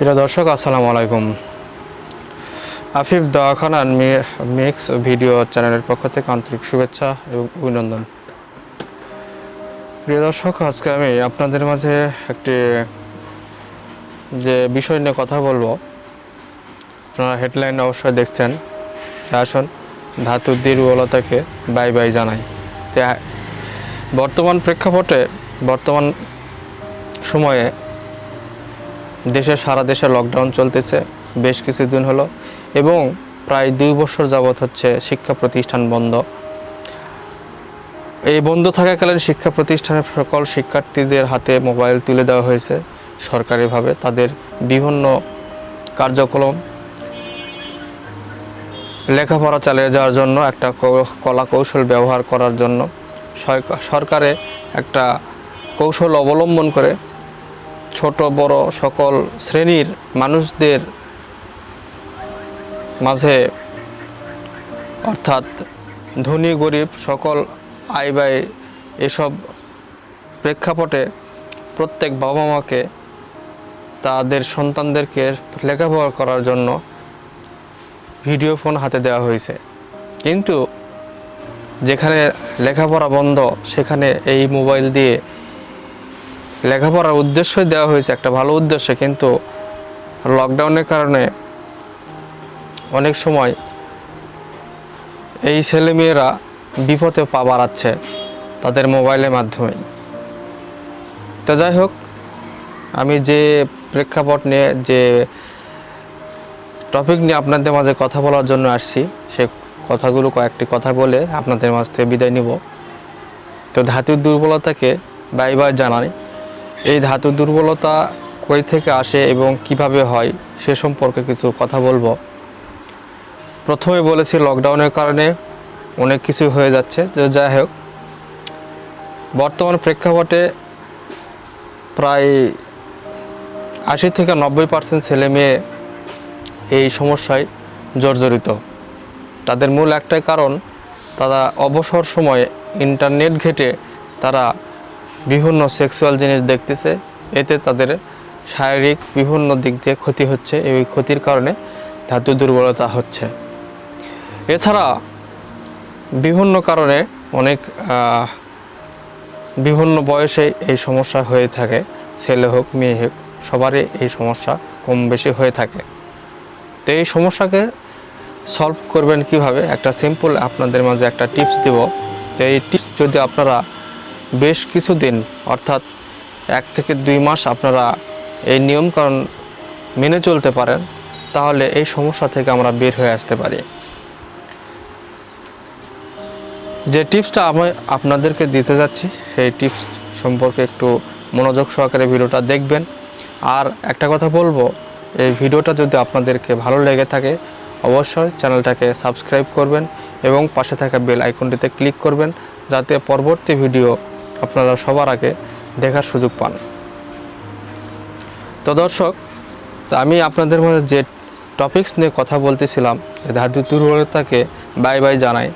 প্রিয় দর্শক, আসসালামু আলাইকুম। আফিফ দাওয়াখানান মিক্স ভিডিও চ্যানেলের পক্ষ থেকে আন্তরিক শুভেচ্ছা এবং অভিনন্দন। প্রিয় দর্শক, আজকে আমি আপনাদের মাঝে একটি, যে বিষয় নিয়ে কথা বলব। আপনারা হেডলাইন অবশ্যই দেখছেন। আসুন ধাতুর দুর্বলতাকে বাই বাই জানাই। বর্তমান প্রেক্ষাপটে, বর্তমান সময়ে দেশে, সারা দেশে লকডাউন চলতেছে, বেশ কিছুদিন হলো এবং প্রায় দুই বছর যাবৎ হচ্ছে শিক্ষা প্রতিষ্ঠান বন্ধ। এই বন্ধ থাকাকালীন শিক্ষা প্রতিষ্ঠানের সকল শিক্ষার্থীদের হাতে মোবাইল তুলে দেওয়া হয়েছে সরকারিভাবে। তাদের বিভিন্ন কার্যক্রম লেখাপড়া চালিয়ে যাওয়ার জন্য, একটা কলা কৌশল ব্যবহার করার জন্য সরকা- সরকারে একটা কৌশল অবলম্বন করে ছোট, বড় সকল শ্রেণির মানুষদের মাঝে, অর্থাৎ ধনী, গরিব সকল আয় ব্যয় এসব প্রেক্ষাপটে প্রত্যেক বাবা মাকে তাদের সন্তানদেরকে লেখাপড়া করার জন্য ভিডিও ফোন হাতে দেওয়া হয়েছে। কিন্তু যেখানে লেখাপড়া বন্ধ, সেখানে এই মোবাইল দিয়ে লেখাপড়ার উদ্দেশ্যই দেওয়া হয়েছে, একটা ভালো উদ্দেশ্যে, কিন্তু লকডাউনের কারণে অনেক সময় এই ছেলেমেয়েরা বিপদে পা বাড়াচ্ছে তাদের মোবাইলের মাধ্যমে। তো যাই হোক, আমি যে প্রেক্ষাপট নিয়ে, যে টপিক নিয়ে আপনাদের মাঝে কথা বলার জন্য আসছি, সে কথাগুলো কয়েকটি কথা বলে আপনাদের মাঝ থেকে বিদায় নিব। তো ধাতুর দুর্বলতাকে বাই বাই জানাই। এই ধাতু দুর্বলতা কই থেকে আসে এবং কীভাবে হয়, সে সম্পর্কে কিছু কথা বলব। প্রথমে বলেছি লকডাউনের কারণে অনেক কিছু হয়ে যাচ্ছে। তো যাই হোক, বর্তমান প্রেক্ষাপটে প্রায় আশি থেকে নব্বই পার্সেন্ট ছেলে মেয়ে এই সমস্যায় জর্জরিত। তাদের মূল একটাই কারণ, তারা অবসর সময়ে ইন্টারনেট ঘেটে তারা বিভিন্ন সেক্সুয়াল জিনিস দেখতেছে, এতে তাদের শারীরিক বিভিন্ন দিক দিয়ে ক্ষতি হচ্ছে, এই ক্ষতির কারণে ধাতু দুর্বলতা হচ্ছে। এছাড়া বিভিন্ন কারণে অনেক বিভিন্ন বয়সে এই সমস্যা হয়ে থাকে, ছেলে হোক, মেয়ে হোক, সবারই এই সমস্যা কম বেশি হয়ে থাকে। তো এই সমস্যাকে সলভ করবেন কীভাবে? একটা সিম্পল আপনাদের মাঝে একটা টিপস দেব। তো এই টিপস যদি আপনারা বেশ কিছুদিন, অর্থাৎ এক থেকে দুই মাস আপনারা এই নিয়মকানুন মেনে চলতে পারেন, তাহলে এই সমস্যা থেকে আমরা বের হয়ে আসতে পারি। যে টিপসটা আমি আপনাদেরকে দিতে যাচ্ছি, সেই টিপস সম্পর্কে একটু মনোযোগ সহকারে ভিডিওটা দেখবেন। আর একটা কথা বলব, এই ভিডিওটা যদি আপনাদেরকে ভালো লেগে থাকে, অবশ্যই চ্যানেলটাকে সাবস্ক্রাইব করবেন এবং পাশে থাকা বেল আইকনটিতে ক্লিক করবেন, যাতে পরবর্তী ভিডিও আপনারা সবার আগে দেখার সুযোগ পান। তো দর্শক আমি আপনাদের মধ্যে যে টপিকস নিয়ে কথা বলতেছিলাম যে ধাতু দুর্বলতাকে বাই বাই জানাই।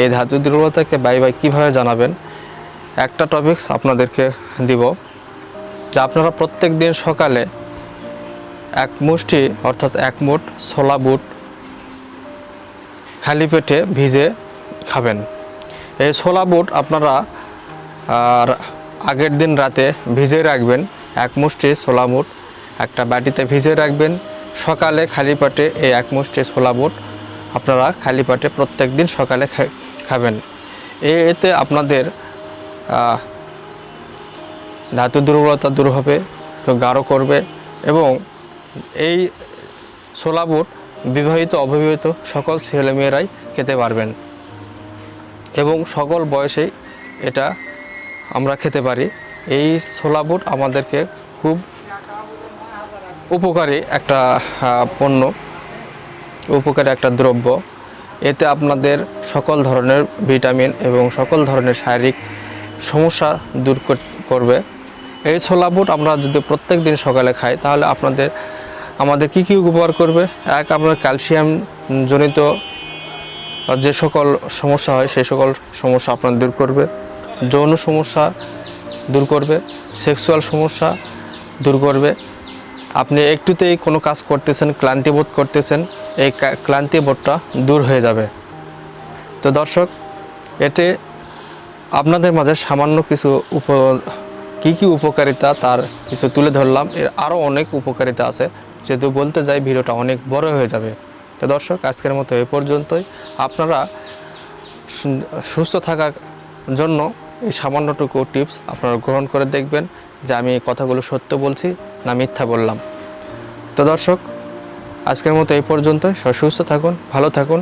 এই ধাতু দুর্বলতাকে বাই বাই কীভাবে জানাবেন, একটা টপিকস আপনাদেরকে দিব, যে আপনারা প্রত্যেক দিন সকালে এক মুষ্টি অর্থাৎ এক মুঠ ছোলা বুট খালি পেটে ভিজে খাবেন। এই ছোলা বুট আপনারা আর আগের দিন রাতে ভিজে রাখবেন এক মুষ্টি ছোলা বুট একটা বাটিতে ভিজে রাখবেন। সকালে খালি পাটে এই এক মুষ্টি ছোলা বুট আপনারা খালি পাটে প্রত্যেক দিন সকালে খাবেন। এতে আপনাদের ধাতু দুর্বলতা দূর হবে গাঢ় করবে এবং এই ছোলা বুট বিবাহিত, অবিবাহিত সকল ছেলেমেয়েরাই খেতে পারবেন এবং সকল বয়সেই এটা আমরা খেতে পারি। এই ছোলা বুট আমাদেরকে খুব উপকারী একটা পণ্য, উপকারী একটা দ্রব্য। এতে আপনাদের সকল ধরনের ভিটামিন এবং সকল ধরনের শারীরিক সমস্যা দূর কর- করবে। এই ছোলা বুট আমরা যদি প্রত্যেক দিন সকালে খাই, তাহলে আপনাদের, আমাদের কি কি উপকার করবে? এক, আপনার ক্যালসিয়াম জনিত যে সকল সমস্যা হয়, সেই সকল সমস্যা আপনার দূর করবে। যৌন সমস্যা দূর করবে সেক্সুয়াল সমস্যা দূর করবে। আপনি একটুতেই কোনো কাজ করতেছেন, ক্লান্তি বোধ করতেছেন, এই কা- ক্লান্তি বোধটা দূর হয়ে যাবে। তো দর্শক, এতে আপনাদের মাঝে সামান্য কিছু উপ, কী কী উপকারিতা তার কিছু তুলে ধরলাম। এর আরও অনেক উপকারিতা আছে। যেহেতু বলতে যাই, ভিডিওটা অনেক বড় হয়ে যাবে। তো দর্শক, আজকের মতো এ পর্যন্তই। আপনারা সুস্থ থাকার জন্য এই সামান্যটুকু টিপস আপনারা গ্রহণ করে দেখবেন যে আমি এই কথাগুলো সত্য বলছি না মিথ্যা বললাম। তো দর্শক, আজকের মতো এই পর্যন্ত সুস্থ থাকুন, ভালো থাকুন।